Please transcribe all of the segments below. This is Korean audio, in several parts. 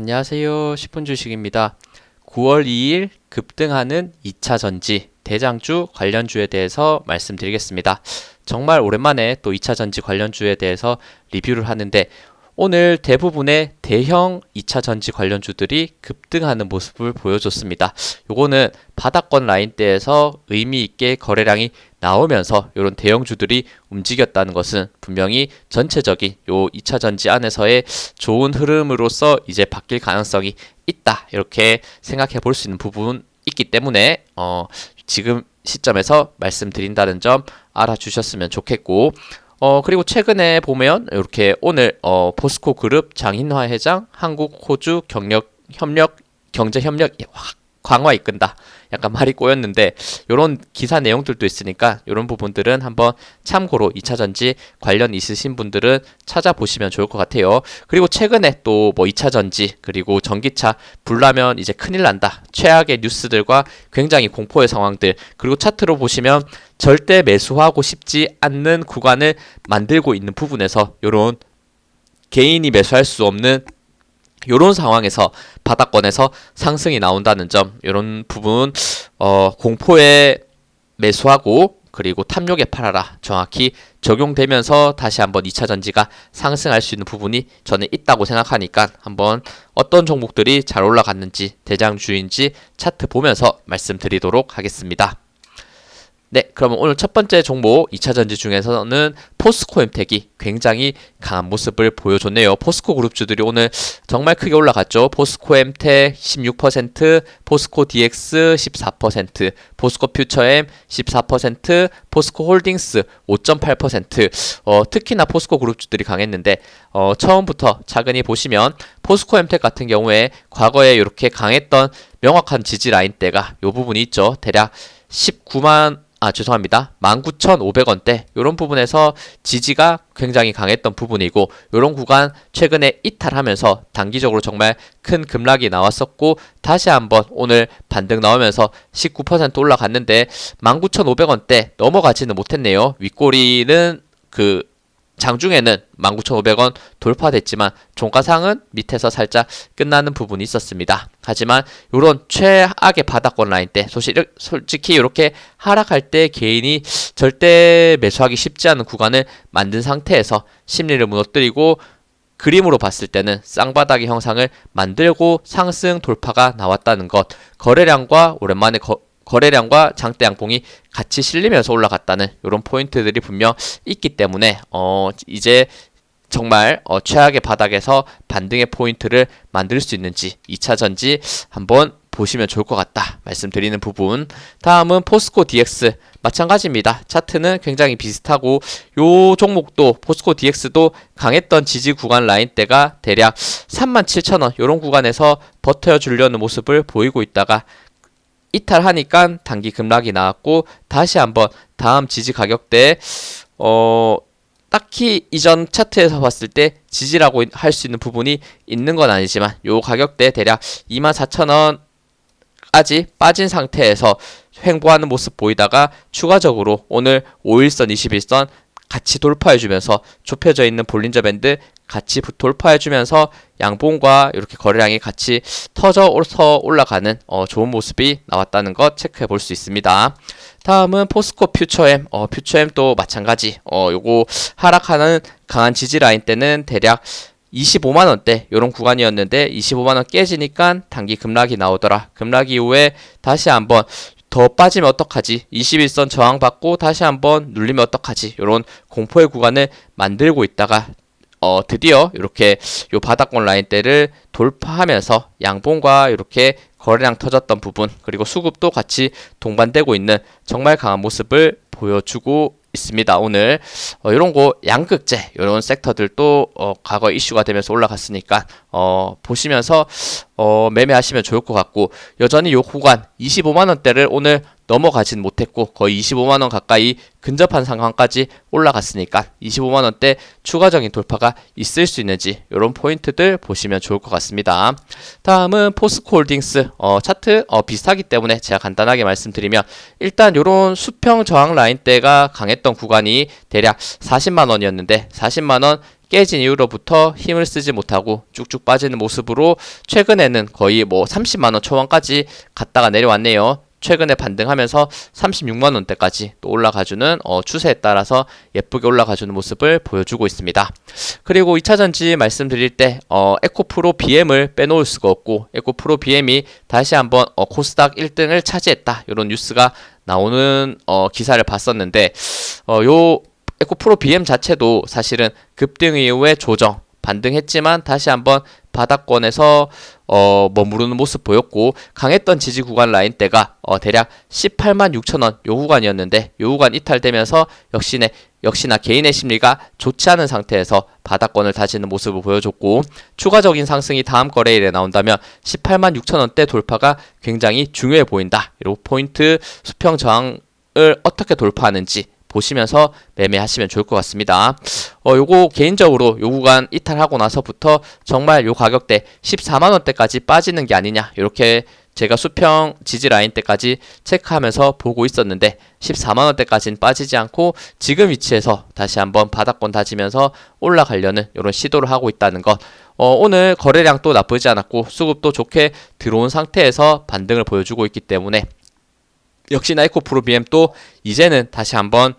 안녕하세요. 10분 주식입니다. 9월 2일 급등하는 2차 전지 대장주 관련주에 대해서 말씀드리겠습니다. 정말 오랜만에 또 2차 전지 관련주에 대해서 리뷰를 하는데 오늘 대부분의 대형 2차 전지 관련주들이 급등하는 모습을 보여줬습니다. 요거는 바닥권 라인대에서 의미 있게 거래량이 나오면서 이런 대형주들이 움직였다는 것은 분명히 전체적인 요 2차 전지 안에서의 좋은 흐름으로서 이제 바뀔 가능성이 있다. 이렇게 생각해 볼 수 있는 부분 있기 때문에 어 지금 시점에서 말씀드린다는 점 알아주셨으면 좋겠고 어, 그리고 최근에 보면 이렇게 오늘 어, 포스코 그룹 장인화 회장 한국 호주 경력 협력 경제 협력 강화 이끈다. 약간 말이 꼬였는데 이런 기사 내용들도 있으니까 이런 부분들은 한번 참고로 2차 전지 관련 있으신 분들은 찾아보시면 좋을 것 같아요. 그리고 최근에 또 뭐 2차 전지 그리고 전기차 불나면 이제 큰일 난다. 최악의 뉴스들과 굉장히 공포의 상황들 그리고 차트로 보시면 절대 매수하고 싶지 않는 구간을 만들고 있는 부분에서 이런 개인이 매수할 수 없는 이런 상황에서 바닥권에서 상승이 나온다는 점 이런 부분 어, 공포에 매수하고 그리고 탐욕에 팔아라 정확히 적용되면서 다시 한번 2차 전지가 상승할 수 있는 부분이 저는 있다고 생각하니까 한번 어떤 종목들이 잘 올라갔는지 대장주인지 차트 보면서 말씀드리도록 하겠습니다. 네, 그러면 오늘 첫 번째 종목 2차 전지 중에서는 포스코 엠텍이 굉장히 강한 모습을 보여줬네요. 포스코 그룹주들이 오늘 정말 크게 올라갔죠. 포스코 엠텍 16%, 포스코 DX 14%, 포스코 퓨처엠 14%, 포스코 홀딩스 5.8%. 어, 특히나 포스코 그룹주들이 강했는데 어, 처음부터 차근히 보시면 포스코 엠텍 같은 경우에 과거에 이렇게 강했던 명확한 지지 라인 대가 이 부분이 있죠. 대략 19만 아 죄송합니다. 19,500원대 이런 부분에서 지지가 굉장히 강했던 부분이고 이런 구간 최근에 이탈하면서 단기적으로 정말 큰 급락이 나왔었고 다시 한번 오늘 반등 나오면서 19% 올라갔는데 19,500원대 넘어가지는 못했네요. 윗꼬리는 그 장중에는 19,500원 돌파됐지만 종가상은 밑에서 살짝 끝나는 부분이 있었습니다. 하지만 이런 최악의 바닥권 라인 때 솔직히 이렇게 하락할 때 개인이 절대 매수하기 쉽지 않은 구간을 만든 상태에서 심리를 무너뜨리고 그림으로 봤을 때는 쌍바닥의 형상을 만들고 상승 돌파가 나왔다는 것 거래량과 오랜만에 거, 거래량과 장대 양봉이 같이 실리면서 올라갔다는 이런 포인트들이 분명 있기 때문에 어 이제 정말 어 최악의 바닥에서 반등의 포인트를 만들 수 있는지 2차 전지 한번 보시면 좋을 것 같다 말씀드리는 부분. 다음은 포스코 DX 마찬가지입니다. 차트는 굉장히 비슷하고 요 종목도 포스코 DX도 강했던 지지 구간 라인대가 대략 37,000원 요런 구간에서 버텨 주려는 모습을 보이고 있다가 이탈하니까 단기 급락이 나왔고 다시 한번 다음 지지 가격대 어 딱히 이전 차트에서 봤을 때 지지라고 할 수 있는 부분이 있는 건 아니지만 요 가격대 대략 24,000원까지 빠진 상태에서 횡보하는 모습 보이다가 추가적으로 오늘 5일선, 21선 같이 돌파해주면서 좁혀져 있는 볼린저 밴드 같이 돌파해주면서 양봉과 이렇게 거래량이 같이 터져서 올라가는 어, 좋은 모습이 나왔다는 것 체크해 볼 수 있습니다. 다음은 포스코 퓨처엠, 어, 퓨처엠 또 마찬가지, 어, 요거 하락하는 강한 지지 라인 때는 대략 25만원대 이런 구간이었는데 25만원 깨지니까 단기 급락이 나오더라. 급락 이후에 다시 한번 더 빠지면 어떡하지? 21선 저항받고 다시 한번 눌리면 어떡하지? 이런 공포의 구간을 만들고 있다가 어, 드디어 이렇게 요 바닥권 라인대를 돌파하면서 양봉과 이렇게 거래량 터졌던 부분 그리고 수급도 같이 동반되고 있는 정말 강한 모습을 보여주고 있습니다. 오늘 어, 이런 거 양극재 이런 섹터들도 어, 과거 이슈가 되면서 올라갔으니까 어, 보시면서 어, 매매하시면 좋을 것 같고 여전히 요 구간 25만 원대를 오늘 넘어가진 못했고 거의 25만 원 가까이 근접한 상황까지 올라갔으니까 25만 원대 추가적인 돌파가 있을 수 있는지 이런 포인트들 보시면 좋을 것 같습니다. 다음은 포스코홀딩스 어, 차트 어, 비슷하기 때문에 제가 간단하게 말씀드리면 일단 이런 수평 저항 라인대가 강했던 구간이 대략 40만 원이었는데 40만 원 깨진 이후로부터 힘을 쓰지 못하고 쭉쭉 빠지는 모습으로 최근에는 거의 뭐 30만 원 초반까지 갔다가 내려왔네요. 최근에 반등하면서 36만 원대까지 또 올라가주는 어, 추세에 따라서 예쁘게 올라가주는 모습을 보여주고 있습니다. 그리고 2차 전지 말씀드릴 때 어, 에코프로 BM을 빼놓을 수가 없고 에코프로 BM이 다시 한번 어, 코스닥 1등을 차지했다 이런 뉴스가 나오는 어, 기사를 봤었는데 어, 요 에코프로 BM 자체도 사실은 급등 이후에 조정 반등했지만 다시 한번 바닥권에서 어, 머무르는 모습 보였고 강했던 지지 구간 라인대가 어, 대략 18만 6천 원 요 구간이었는데 요 구간 이탈되면서 역시나 역시나 개인의 심리가 좋지 않은 상태에서 바닥권을 다지는 모습을 보여줬고 추가적인 상승이 다음 거래일에 나온다면 18만 6천 원대 돌파가 굉장히 중요해 보인다. 이 포인트 수평 저항을 어떻게 돌파하는지 보시면서 매매하시면 좋을 것 같습니다. 어, 요거 개인적으로 요 구간 이탈하고 나서부터 정말 요 가격대 14만 원대까지 빠지는 게 아니냐 이렇게 제가 수평 지지 라인 때까지 체크하면서 보고 있었는데 14만 원대까지는 빠지지 않고 지금 위치에서 다시 한번 바닥권 다지면서 올라가려는 이런 시도를 하고 있다는 것. 어, 오늘 거래량 또 나쁘지 않았고 수급도 좋게 들어온 상태에서 반등을 보여주고 있기 때문에 역시나 에코프로 BM 또 이제는 다시 한번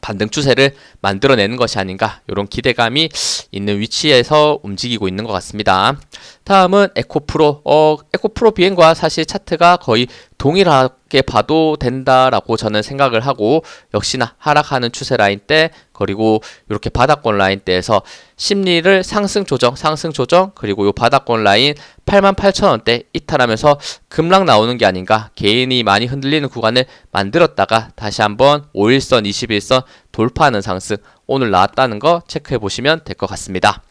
반등 추세를 만들어내는 것이 아닌가 이런 기대감이 있는 위치에서 움직이고 있는 것 같습니다. 다음은 에코프로 어, 에코프로 비행과 사실 차트가 거의 동일하게 봐도 된다라고 저는 생각을 하고 역시나 하락하는 추세 라인 때 그리고 이렇게 바닥권 라인 때에서 심리를 상승 조정 상승 조정 그리고 요 바닥권 라인 88,000원대 이탈하면서 급락 나오는 게 아닌가 개인이 많이 흔들리는 구간을 만들었다가 다시 한번 5일선 21선 돌파하는 상승 오늘 나왔다는 거 체크해 보시면 될 것 같습니다.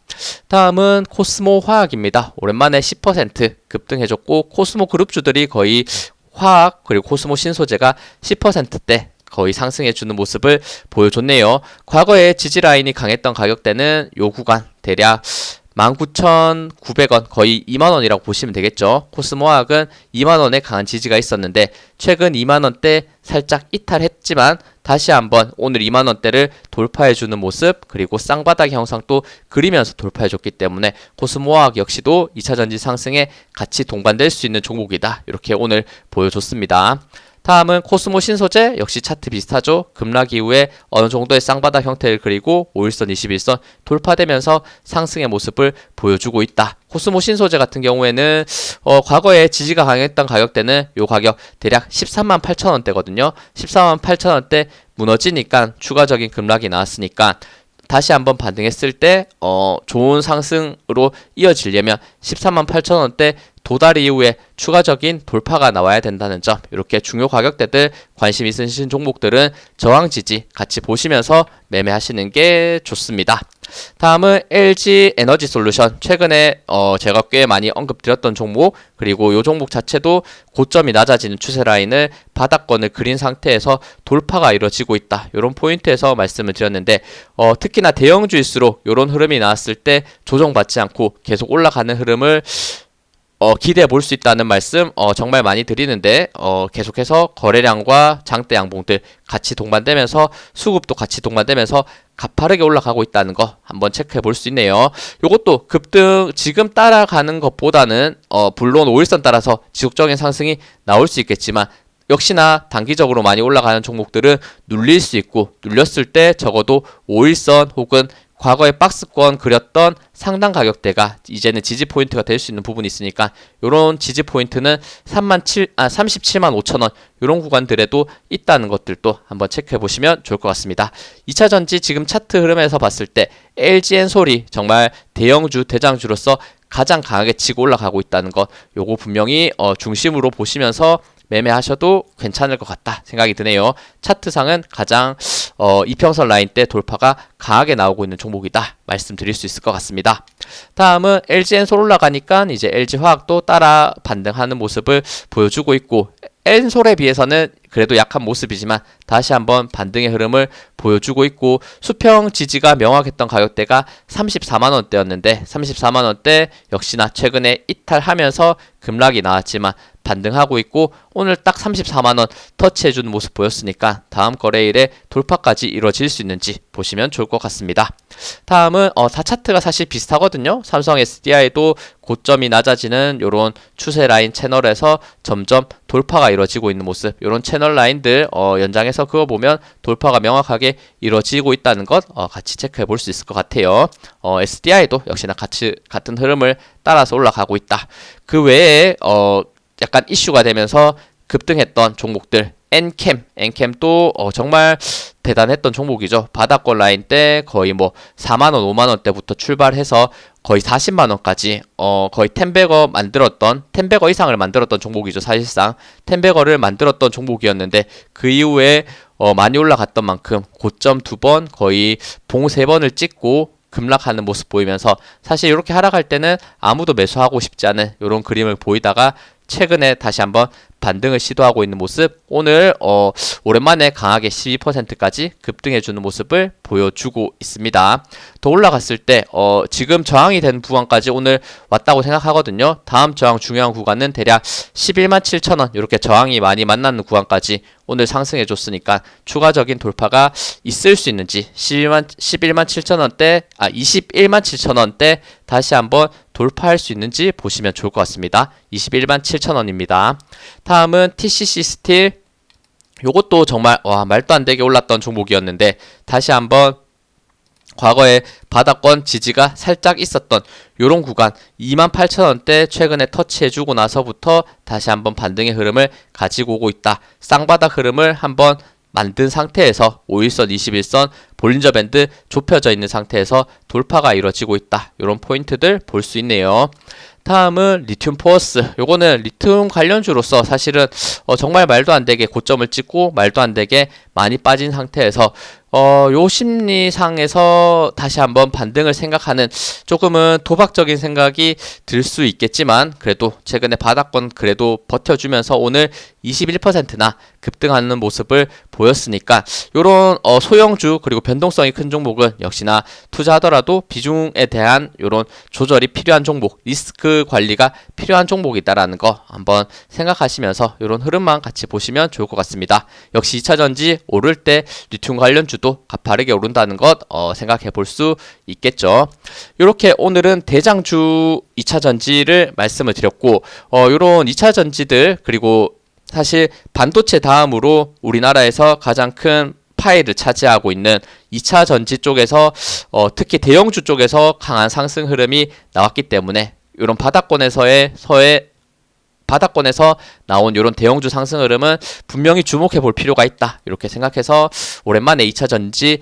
다음은 코스모 화학입니다. 오랜만에 10% 급등해줬고 코스모 그룹주들이 거의 화학 그리고 코스모 신소재가 10%대 거의 상승해주는 모습을 보여줬네요. 과거에 지지라인이 강했던 가격대는 요 구간 대략 19,900원 거의 2만원이라고 보시면 되겠죠. 코스모학은 2만원의 강한 지지가 있었는데 최근 2만원대 살짝 이탈했지만 다시 한번 오늘 2만원대를 돌파해주는 모습 그리고 쌍바닥 형상 또 그리면서 돌파해줬기 때문에 코스모학 역시도 2차전지 상승에 같이 동반될 수 있는 종목이다. 이렇게 오늘 보여줬습니다. 다음은 코스모 신소재 역시 차트 비슷하죠. 급락 이후에 어느 정도의 쌍바닥 형태를 그리고 5일선, 21선 돌파되면서 상승의 모습을 보여주고 있다. 코스모 신소재 같은 경우에는 어, 과거에 지지가 강했던 가격대는 요 가격 대략 13만 8천 원대거든요. 14만 8천 원대 무너지니까 추가적인 급락이 나왔으니까 다시 한번 반등했을 때 어, 좋은 상승으로 이어지려면 13만 8천 원대 도달 이후에 추가적인 돌파가 나와야 된다는 점 이렇게 중요 가격대들 관심 있으신 종목들은 저항 지지 같이 보시면서 매매하시는 게 좋습니다. 다음은 LG 에너지 솔루션 최근에 어 제가 꽤 많이 언급드렸던 종목 그리고 이 종목 자체도 고점이 낮아지는 추세 라인을 바닥권을 그린 상태에서 돌파가 이루어지고 있다 이런 포인트에서 말씀을 드렸는데 어 특히나 대형주일수록 이런 흐름이 나왔을 때 조정받지 않고 계속 올라가는 흐름을 어, 기대해 볼 수 있다는 말씀 어, 정말 많이 드리는데 어, 계속해서 거래량과 장대 양봉들 같이 동반되면서 수급도 같이 동반되면서 가파르게 올라가고 있다는 거 한번 체크해 볼 수 있네요. 이것도 급등 지금 따라가는 것보다는 어, 물론 5일선 따라서 지속적인 상승이 나올 수 있겠지만 역시나 단기적으로 많이 올라가는 종목들은 눌릴 수 있고 눌렸을 때 적어도 5일선 혹은 과거에 박스권 그렸던 상당 가격대가 이제는 지지 포인트가 될 수 있는 부분이 있으니까 이런 지지 포인트는 3만 7, 아 37만 5천 원 이런 구간들에도 있다는 것들도 한번 체크해 보시면 좋을 것 같습니다. 2차 전지 지금 차트 흐름에서 봤을 때 LG엔 소리 정말 대형주 대장주로서 가장 강하게 치고 올라가고 있다는 것 요거 분명히 어, 중심으로 보시면서 매매하셔도 괜찮을 것 같다 생각이 드네요. 차트상은 가장 어, 이평선 라인 때 돌파가 강하게 나오고 있는 종목이다 말씀드릴 수 있을 것 같습니다. 다음은 LG엔솔 올라가니까 이제 LG화학도 따라 반등하는 모습을 보여주고 있고 엔솔에 비해서는 그래도 약한 모습이지만 다시 한번 반등의 흐름을 보여주고 있고 수평 지지가 명확했던 가격대가 34만 원대였는데 34만 원대 역시나 최근에 이탈하면서 급락이 나왔지만 반등하고 있고 오늘 딱 34만원 터치해주는 모습 보였으니까 다음 거래일에 돌파까지 이루어질 수 있는지 보시면 좋을 것 같습니다. 다음은 어, 4차트가 사실 비슷하거든요. 삼성 SDI도 고점이 낮아지는 이런 추세 라인 채널에서 점점 돌파가 이루어지고 있는 모습 이런 채널 라인들 어, 연장해서 그거 보면 돌파가 명확하게 이루어지고 있다는 것 어, 같이 체크해 볼 수 있을 것 같아요. 어, SDI도 역시나 같이 같은 흐름을 따라서 올라가고 있다. 그 외에 어, 약간 이슈가 되면서 급등했던 종목들 엔캠, 엔캠도 어, 정말 대단했던 종목이죠. 바닥권 라인 때 거의 뭐 4만원, 5만원 때부터 출발해서 거의 40만원까지 어, 거의 텐베거 만들었던 텐베거 이상을 만들었던 종목이죠. 사실상 텐베거를 만들었던 종목이었는데 그 이후에 어, 많이 올라갔던 만큼 고점 두 번 거의 봉 세 번을 찍고 급락하는 모습 보이면서 사실 이렇게 하락할 때는 아무도 매수하고 싶지 않은 이런 그림을 보이다가 최근에 다시 한번 반등을 시도하고 있는 모습 오늘 어, 오랜만에 강하게 12%까지 급등해주는 모습을 보여주고 있습니다. 더 올라갔을 때 어, 지금 저항이 된 구간까지 오늘 왔다고 생각하거든요. 다음 저항 중요한 구간은 대략 11만 7천원 이렇게 저항이 많이 만나는 구간까지 오늘 상승해 줬으니까 추가적인 돌파가 있을 수 있는지 11만 11만 7천 원대 아 21만 7천 원대 다시 한번 돌파할 수 있는지 보시면 좋을 것 같습니다. 21만 7천 원입니다. 다음은 TCC 스틸 요것도 정말 와 말도 안 되게 올랐던 종목이었는데 다시 한번 과거에 바닥권 지지가 살짝 있었던 요런 구간 28,000원대 최근에 터치해주고 나서부터 다시 한번 반등의 흐름을 가지고 오고 있다. 쌍바닥 흐름을 한번 만든 상태에서 5일선, 21선 볼린저 밴드 좁혀져 있는 상태에서 돌파가 이루어지고 있다. 이런 포인트들 볼 수 있네요. 다음은 리튬 포어스. 요거는 리튬 관련주로서 사실은 어, 정말 말도 안 되게 고점을 찍고 말도 안 되게 많이 빠진 상태에서 어, 요 심리상에서 다시 한번 반등을 생각하는 조금은 도박적인 생각이 들 수 있겠지만 그래도 최근에 바닥권 그래도 버텨주면서 오늘 21%나 급등하는 모습을 보였으니까 요런 어, 소형주 그리고 변동성이 큰 종목은 역시나 투자하더라도 비중에 대한 요런 조절이 필요한 종목 리스크 관리가 필요한 종목이다라는 거 한번 생각하시면서 요런 흐름만 같이 보시면 좋을 것 같습니다. 역시 2차전지 오를 때 리튬 관련 주도 가파르게 오른다는 것 어, 생각해 볼 수 있겠죠. 이렇게 오늘은 대장주 2차 전지를 말씀을 드렸고 어 요런 2차 전지들 그리고 사실 반도체 다음으로 우리나라에서 가장 큰 파일을 차지하고 있는 2차 전지 쪽에서 어 특히 대형주 쪽에서 강한 상승 흐름이 나왔기 때문에 이런 바닥권에서의 서의 바닥권에서 나온 이런 대형주 상승 흐름은 분명히 주목해 볼 필요가 있다. 이렇게 생각해서 오랜만에 2차 전지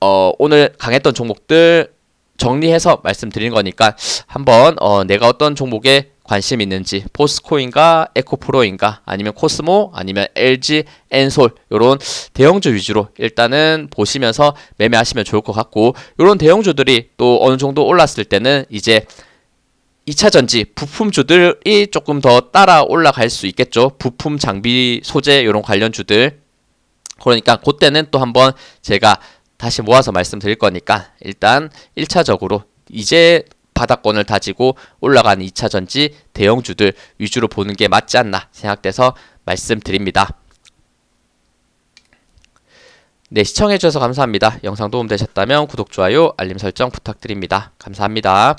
어, 오늘 강했던 종목들 정리해서 말씀드린 거니까 한번 어, 내가 어떤 종목에 관심 있는지 포스코인가 에코프로인가 아니면 코스모 아니면 LG 엔솔 요런 대형주 위주로 일단은 보시면서 매매하시면 좋을 것 같고 요런 대형주들이 또 어느 정도 올랐을 때는 이제 2차 전지 부품주들이 조금 더 따라 올라갈 수 있겠죠. 부품 장비 소재 요런 관련주들 그러니까 그때는 또 한번 제가 다시 모아서 말씀드릴 거니까 일단 1차적으로 이제 바닥권을 다지고 올라가는 2차 전지 대형주들 위주로 보는 게 맞지 않나 생각돼서 말씀드립니다. 네, 시청해주셔서 감사합니다. 영상 도움되셨다면 구독, 좋아요, 알림 설정 부탁드립니다. 감사합니다.